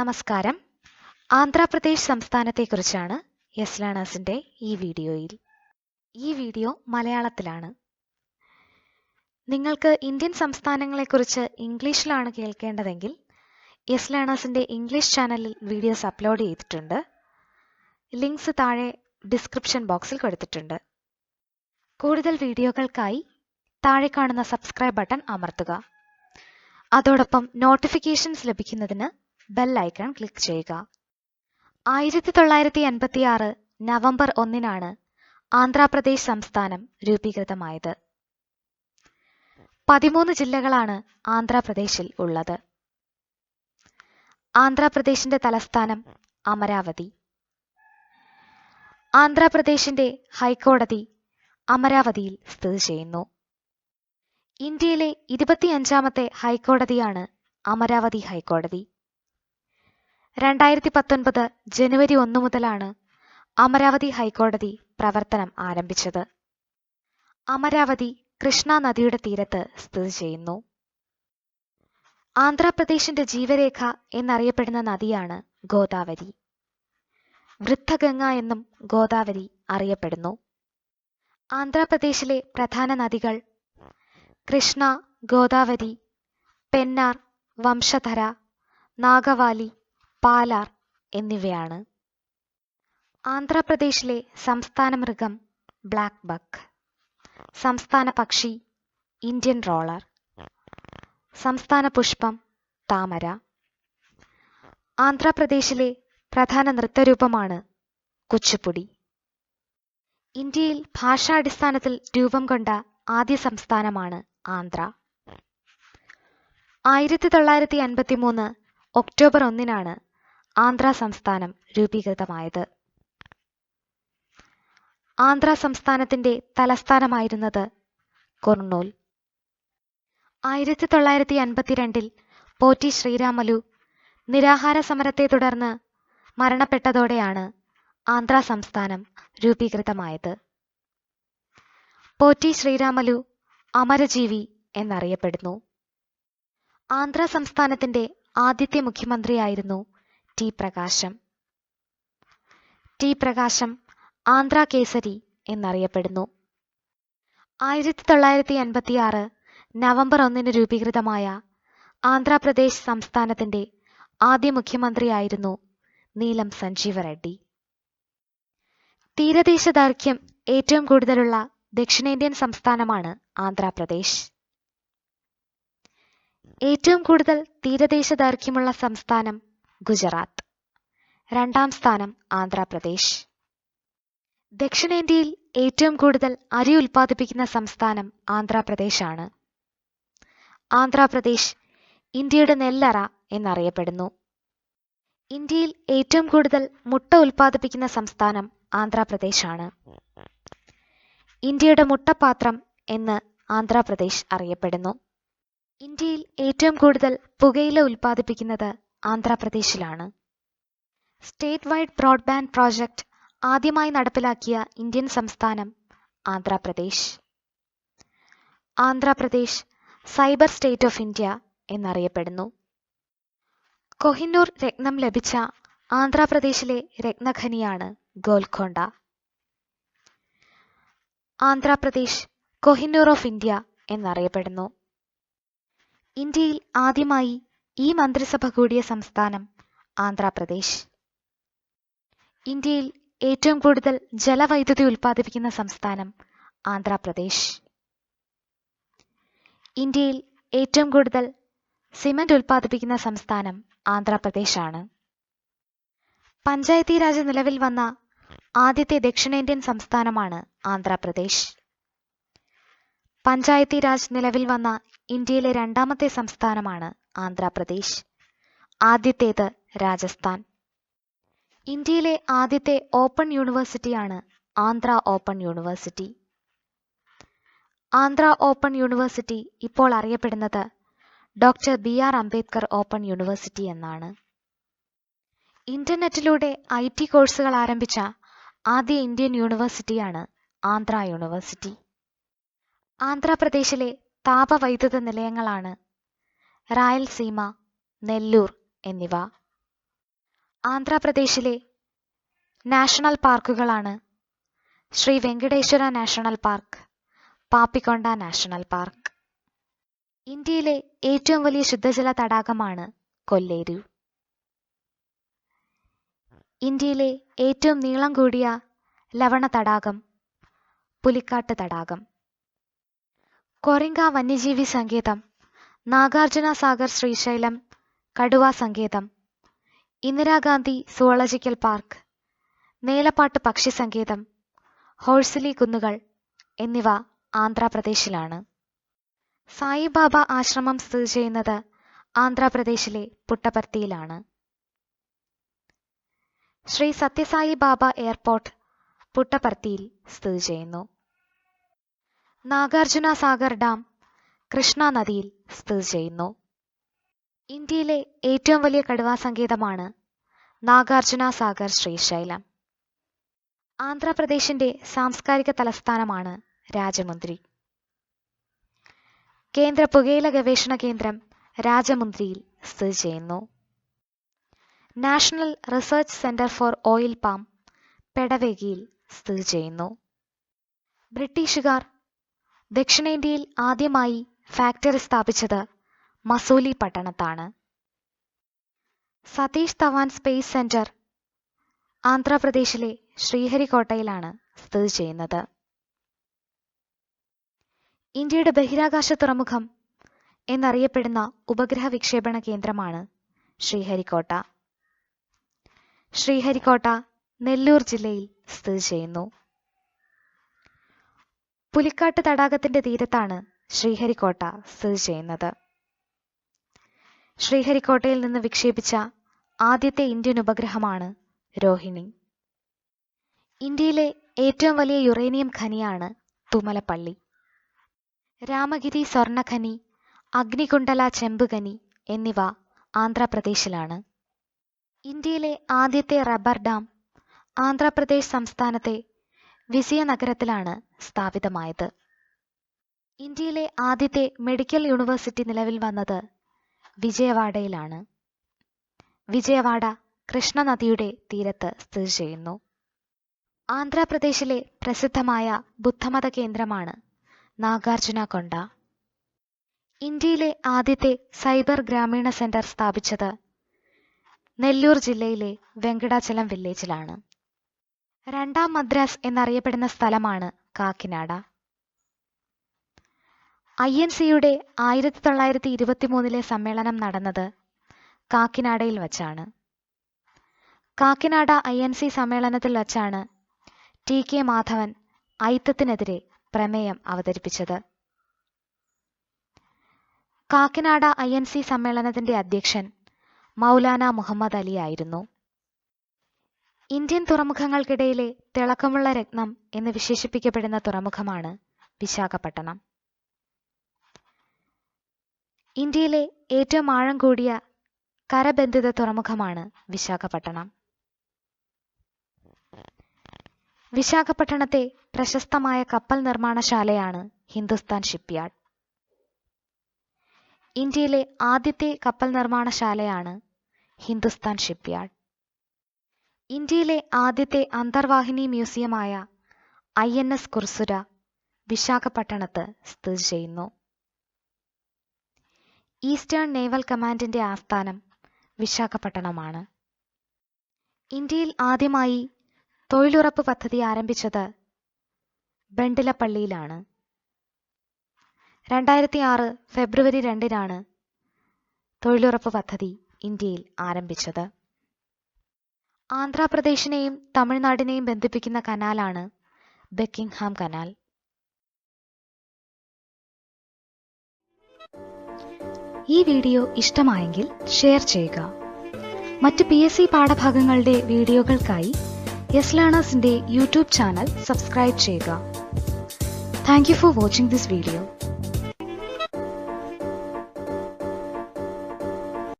നമസ്കാരം. ആന്ധ്രാപ്രദേശ് സംസ്ഥാനത്തെക്കുറിച്ചാണ് യെസ് ലേണേഴ്സിന്റെ ഈ വീഡിയോയിൽ. ഈ വീഡിയോ മലയാളത്തിലാണ്. നിങ്ങൾക്ക് ഇന്ത്യൻ സംസ്ഥാനങ്ങളെക്കുറിച്ച് ഇംഗ്ലീഷിലാണ് കേൾക്കേണ്ടതെങ്കിൽ യെസ് ലേണേഴ്സിന്റെ ഇംഗ്ലീഷ് ചാനലിൽ വീഡിയോസ് അപ്ലോഡ് ചെയ്തിട്ടുണ്ട്. ലിങ്ക്സ് താഴെ ഡിസ്ക്രിപ്ഷൻ ബോക്സിൽ കൊടുത്തിട്ടുണ്ട്. കൂടുതൽ വീഡിയോകൾക്കായി താഴെ കാണുന്ന സബ്സ്ക്രൈബ് ബട്ടൺ അമർത്തുക. അതോടൊപ്പം നോട്ടിഫിക്കേഷൻസ് ലഭിക്കുന്നതിന് ബെൽ ഐക്കൺ ക്ലിക്ക് ചെയ്യുക. ആയിരത്തി തൊള്ളായിരത്തി അൻപത്തി ആറ് നവംബർ ഒന്നിനാണ് ആന്ധ്രാപ്രദേശ് സംസ്ഥാനം രൂപീകൃതമായത്. പതിമൂന്ന് ജില്ലകളാണ് ആന്ധ്രാപ്രദേശിൽ ഉള്ളത്. ആന്ധ്രാപ്രദേശിന്റെ തലസ്ഥാനം അമരാവതി. ആന്ധ്രാപ്രദേശിന്റെ ഹൈക്കോടതി അമരാവതിയിൽ സ്ഥിതി ചെയ്യുന്നു. ഇന്ത്യയിലെ ഇരുപത്തിയഞ്ചാമത്തെ ഹൈക്കോടതിയാണ് അമരാവതി ഹൈക്കോടതി. രണ്ടായിരത്തി പത്തൊൻപത് ജനുവരി ഒന്ന് മുതലാണ് അമരാവതി ഹൈക്കോടതി പ്രവർത്തനം ആരംഭിച്ചത്. അമരാവതി കൃഷ്ണ നദിയുടെ തീരത്ത് സ്ഥിതി ചെയ്യുന്നു. ആന്ധ്രാപ്രദേശിന്റെ ജീവരേഖ എന്നറിയപ്പെടുന്ന നദിയാണ് ഗോദാവരി. വൃദ്ധഗംഗ എന്നും ഗോദാവരി അറിയപ്പെടുന്നു. ആന്ധ്രാപ്രദേശിലെ പ്രധാന നദികൾ കൃഷ്ണ ഗോദാവരി പെന്നാർ വംശധര നാഗവാലി പാലാർ എന്നിവയാണ്. ആന്ധ്രാപ്രദേശിലെ സംസ്ഥാന മൃഗം ബ്ലാക്ക് ബക്ക്. സംസ്ഥാന പക്ഷി ഇന്ത്യൻ റോളർ. സംസ്ഥാന പുഷ്പം താമര. ആന്ധ്രാപ്രദേശിലെ പ്രധാന നൃത്തരൂപമാണ് കുച്ചിപ്പുടി. ഇന്ത്യയിൽ ഭാഷാടിസ്ഥാനത്തിൽ രൂപം കൊണ്ട ആദ്യ സംസ്ഥാനമാണ് ആന്ധ്ര. ആയിരത്തി തൊള്ളായിരത്തി അൻപത്തി മൂന്ന് ഒക്ടോബർ ഒന്നിനാണ് ആന്ധ്ര സംസ്ഥാനം രൂപീകൃതമായത്. ആന്ധ്ര സംസ്ഥാനത്തിന്റെ തലസ്ഥാനമായിരുന്നത് കുർണൂൽ. ആയിരത്തി തൊള്ളായിരത്തി അൻപത്തിരണ്ടിൽ പോറ്റി ശ്രീരാമലു നിരാഹാര സമരത്തെ തുടർന്ന് മരണപ്പെട്ടതോടെയാണ് ആന്ധ്ര സംസ്ഥാനം രൂപീകൃതമായത്. പോറ്റി ശ്രീരാമലു അമരജീവി എന്നറിയപ്പെടുന്നു. ആന്ധ്ര സംസ്ഥാനത്തിന്റെ ആദ്യത്തെ മുഖ്യമന്ത്രിയായിരുന്നു ടി പ്രകാശം. ടി പ്രകാശം ആന്ധ്ര കേസരി എന്നറിയപ്പെടുന്നു. ആയിരത്തി തൊള്ളായിരത്തി എൺപത്തി ആറ് നവംബർ ഒന്നിന് രൂപീകൃതമായ ആന്ധ്രാപ്രദേശ് സംസ്ഥാനത്തിന്റെ ആദ്യ മുഖ്യമന്ത്രിയായിരുന്നു നീലം സഞ്ജീവ റെഡ്ഡി തീരദേശ ദൈർഘ്യം ഏറ്റവും കൂടുതലുള്ള ദക്ഷിണേന്ത്യൻ സംസ്ഥാനമാണ് ആന്ധ്രാപ്രദേശ്. ഏറ്റവും കൂടുതൽ തീരദേശ ദൈർഘ്യമുള്ള സംസ്ഥാനം ഗുജറാത്ത്. രണ്ടാം സ്ഥാനം ആന്ധ്രാപ്രദേശ്. ദക്ഷിണേന്ത്യയിൽ ഏറ്റവും കൂടുതൽ അരി ഉൽപ്പാദിപ്പിക്കുന്ന സംസ്ഥാനം ആന്ധ്രാപ്രദേശാണ്. ആന്ധ്രാപ്രദേശ് ഇന്ത്യയുടെ നെല്ലറ എന്നറിയപ്പെടുന്നു. ഇന്ത്യയിൽ ഏറ്റവും കൂടുതൽ മുട്ട ഉൽപ്പാദിപ്പിക്കുന്ന സംസ്ഥാനം ആന്ധ്രാപ്രദേശാണ്. ഇന്ത്യയുടെ മുട്ടപാത്രം എന്ന് ആന്ധ്രാപ്രദേശ് അറിയപ്പെടുന്നു. ഇന്ത്യയിൽ ഏറ്റവും കൂടുതൽ പുകയില ഉൽപ്പാദിപ്പിക്കുന്നത് ആന്ധ്രാപ്രദേശിലാണ്. സ്റ്റേറ്റ് വൈഡ് ബ്രോഡ്ബാൻഡ് പ്രോജക്റ്റ് ആദ്യമായി നടപ്പിലാക്കിയ ഇന്ത്യൻ സംസ്ഥാനം Andhra Pradesh. Andhra Pradesh cyber state of India എന്നറിയപ്പെടുന്നു. കൊഹിന്നൂർ രത്നം ലഭിച്ച ആന്ധ്രാപ്രദേശിലെ രത്നഖനിയാണ് ഗോൽക്കൊണ്ട ആന്ധ്രാപ്രദേശ് കൊഹിന്നൂർ ഓഫ് ഇന്ത്യ എന്നറിയപ്പെടുന്നു. ഇന്ത്യയിൽ ആദ്യമായി ഈ മന്ത്രിസഭ കൂടിയ സംസ്ഥാനം ആന്ധ്രാപ്രദേശ്. ഇന്ത്യയിൽ ഏറ്റവും കൂടുതൽ ജലവൈദ്യുതി ഉൽപ്പാദിപ്പിക്കുന്ന സംസ്ഥാനം ആന്ധ്രാപ്രദേശ്. ഇന്ത്യയിൽ ഏറ്റവും കൂടുതൽ സിമന്റ് ഉൽപ്പാദിപ്പിക്കുന്ന സംസ്ഥാനം ആന്ധ്രാപ്രദേശാണ്. പഞ്ചായത്തി രാജ് നിലവിൽ വന്ന ആദ്യത്തെ ദക്ഷിണേന്ത്യൻ സംസ്ഥാനമാണ് ആന്ധ്രാപ്രദേശ്. പഞ്ചായത്തി രാജ് നിലവിൽ വന്ന ഇന്ത്യയിലെ രണ്ടാമത്തെ സംസ്ഥാനമാണ് ആന്ധ്രാപ്രദേശ്. ആദ്യത്തേത് രാജസ്ഥാൻ. ഇന്ത്യയിലെ ആദ്യത്തെ open യൂണിവേഴ്സിറ്റിയാണ് Andhra open university. Andhra open university ഇപ്പോൾ അറിയപ്പെടുന്നത് doctor B R Ambedkar open university എന്നാണ്. ഇന്റർനെറ്റിലൂടെ ഐ ടി കോഴ്സുകൾ ആരംഭിച്ച ആദ്യ ഇന്ത്യൻ യൂണിവേഴ്സിറ്റിയാണ് ആന്ധ്ര യൂണിവേഴ്സിറ്റി. ആന്ധ്രാപ്രദേശിലെ താപവൈദ്യുത നിലയങ്ങളാണ് റായൽസീമ നെല്ലൂർ എന്നിവ. ആന്ധ്രാപ്രദേശിലെ national പാർക്കുകളാണ് Shri Venkateswara national park Papikonda national park. ഇന്ത്യയിലെ ഏറ്റവും വലിയ ശുദ്ധജല തടാകമാണ് കൊല്ലേരു. ഇന്ത്യയിലെ ഏറ്റവും നീളം കൂടിയ ലവണ തടാകം പുലിക്കാട്ട് തടാകം. കൊറിങ്ക വന്യജീവി സങ്കേതം നാഗാർജുന സാഗർ ശ്രീശൈലം കടുവ സങ്കേതം ഇന്ദിരാഗാന്ധി സുവോളജിക്കൽ പാർക്ക് നേലപ്പാട്ട് പക്ഷി സങ്കേതം ഹോഴ്സിലി കുന്നുകൾ എന്നിവ ആന്ധ്രാപ്രദേശിലാണ്. സായിബാബ ആശ്രമം സ്ഥിതി ചെയ്യുന്നത് ആന്ധ്രാപ്രദേശിലെ പുട്ടപർത്തിയിലാണ് ശ്രീ സത്യസായി ബാബ എയർപോർട്ട് പുട്ടപർത്തിയിൽ സ്ഥിതി ചെയ്യുന്നു. നാഗാർജുന സാഗർ ഡാം കൃഷ്ണ നദിയിൽ സ്ഥിതി ചെയ്യുന്നു. ഇന്ത്യയിലെ ഏറ്റവും വലിയ കടുവാ സങ്കേതമാണ് നാഗാർജുന സാഗർ ശ്രീശൈലം. ആന്ധ്രാപ്രദേശിന്റെ സാംസ്കാരിക തലസ്ഥാനമാണ് രാജമുന്ദ്രി കേന്ദ്ര പുകയില ഗവേഷണ കേന്ദ്രം രാജമുന്ദ്രിയിൽ സ്ഥിതി ചെയ്യുന്നു. National research centre for oil palm പെടവേഗിയിൽ സ്ഥിതി ചെയ്യുന്നു. ബ്രിട്ടീഷുകാർ ദക്ഷിണേന്ത്യയിൽ ആദ്യമായി ഫാക്ടറി സ്ഥാപിച്ചത് മസൂലി പട്ടണത്താണ്. സതീഷ് ധവാൻ സ്പേസ് സെന്റർ ആന്ധ്രാപ്രദേശിലെ ശ്രീഹരിക്കോട്ടയിലാണ് സ്ഥിതി ചെയ്യുന്നത്. ഇന്ത്യയുടെ ബഹിരാകാശ തുറമുഖം എന്നറിയപ്പെടുന്ന ഉപഗ്രഹ വിക്ഷേപണ കേന്ദ്രമാണ് ശ്രീഹരിക്കോട്ട ശ്രീഹരിക്കോട്ട നെല്ലൂർ ജില്ലയിൽ സ്ഥിതി ചെയ്യുന്നു. പുലിക്കാട്ട് തടാകത്തിന്റെ തീരത്താണ് ശ്രീഹരിക്കോട്ട സ്ഥിതി ചെയ്യുന്നത്. ശ്രീഹരിക്കോട്ടയിൽ നിന്ന് വിക്ഷേപിച്ച ആദ്യത്തെ ഇന്ത്യൻ ഉപഗ്രഹമാണ് രോഹിണി. ഇന്ത്യയിലെ ഏറ്റവും വലിയ യുറേനിയം ഖനിയാണ് തുമലപ്പള്ളി. രാമഗിരി സ്വർണഖനി അഗ്നികുണ്ടല ചെമ്പ് ഖനി എന്നിവ ആന്ധ്രാപ്രദേശിലാണ്. ഇന്ത്യയിലെ ആദ്യത്തെ റബ്ബർ ഡാം ആന്ധ്രാപ്രദേശ് സംസ്ഥാനത്തെ വിജയനഗരത്തിലാണ് സ്ഥാപിതമായത്. ഇന്ത്യയിലെ ആദ്യത്തെ മെഡിക്കൽ യൂണിവേഴ്സിറ്റി നിലവിൽ വന്നത് വിജയവാഡയിലാണ്. വിജയവാഡ കൃഷ്ണ നദിയുടെ തീരത്ത് സ്ഥിതി ചെയ്യുന്നു. ആന്ധ്രാപ്രദേശിലെ പ്രസിദ്ധമായ ബുദ്ധമത കേന്ദ്രമാണ് നാഗാർജുന കൊണ്ട. ഇന്ത്യയിലെ ആദ്യത്തെ സൈബർ ഗ്രാമീണ സെന്റർ സ്ഥാപിച്ചത് നെല്ലൂർ ജില്ലയിലെ വെങ്കടാചലം വില്ലേജിലാണ്. രണ്ടാം മദ്രാസ് എന്നറിയപ്പെടുന്ന സ്ഥലമാണ് കാക്കിനാട. ഐ എൻ സിയുടെ ആയിരത്തി തൊള്ളായിരത്തി ഇരുപത്തി മൂന്നിലെ സമ്മേളനം നടന്നത് കാക്കിനാടയിൽ വച്ചാണ്. കാക്കിനാട ഐ എൻ സി സമ്മേളനത്തിൽ വച്ചാണ് ടി കെ മാധവൻ ഐത്തത്തിനെതിരെ പ്രമേയം അവതരിപ്പിച്ചത്. കാക്കിനാട ഐ എൻ സി സമ്മേളനത്തിന്റെ അധ്യക്ഷൻ മൗലാന മുഹമ്മദ് അലി ആയിരുന്നു. ഇന്ത്യൻ തുറമുഖങ്ങൾക്കിടയിലെ തിളക്കമുള്ള രത്നം എന്ന് വിശേഷിപ്പിക്കപ്പെടുന്ന തുറമുഖമാണ് വിശാഖപട്ടണം. ഇന്ത്യയിലെ ഏറ്റവും ആഴം കൂടിയ കരബന്ധിത തുറമുഖമാണ് വിശാഖപട്ടണം. വിശാഖപട്ടണത്തെ പ്രശസ്തമായ കപ്പൽ നിർമ്മാണശാലയാണ് ഹിന്ദുസ്ഥാൻ ഷിപ്പ്യാർഡ്. ഇന്ത്യയിലെ ആദ്യത്തെ കപ്പൽ നിർമ്മാണശാലയാണ് ഹിന്ദുസ്ഥാൻ ഷിപ്പ്യാർഡ്. ഇന്ത്യയിലെ ആദ്യത്തെ അന്തർവാഹിനി മ്യൂസിയമായ ഐ എൻ എസ് കുർസുര വിശാഖപട്ടണത്ത് സ്ഥിതി ചെയ്യുന്നു. ഈസ്റ്റേൺ നേവൽ കമാൻഡിന്റെ ആസ്ഥാനം വിശാഖപട്ടണമാണ്. ഇന്ത്യയിൽ ആദ്യമായി തൊഴിലുറപ്പ് പദ്ധതി ആരംഭിച്ചത് ബണ്ടിലപ്പള്ളിയിലാണ്. രണ്ടായിരത്തി ആറ് ഫെബ്രുവരി രണ്ടിനാണ് തൊഴിലുറപ്പ് പദ്ധതി ഇന്ത്യയിൽ ആരംഭിച്ചത്. ആന്ധ്രാപ്രദേശിനെയും തമിഴ്നാടിനെയും ബന്ധിപ്പിക്കുന്ന കനാലാണ് ബക്കിംഗ്ഹാം കനാൽ. ഈ വീഡിയോ ഇഷ്ടമായെങ്കിൽ ഷെയർ ചെയ്യുക. മറ്റ് പി എസ് സി പാഠഭാഗങ്ങളുടെ വീഡിയോകൾക്കായി യെസ് ലേണേഴ്സിന്റെ യൂട്യൂബ് ചാനൽ സബ്സ്ക്രൈബ് ചെയ്യുക. Thank you for watching this video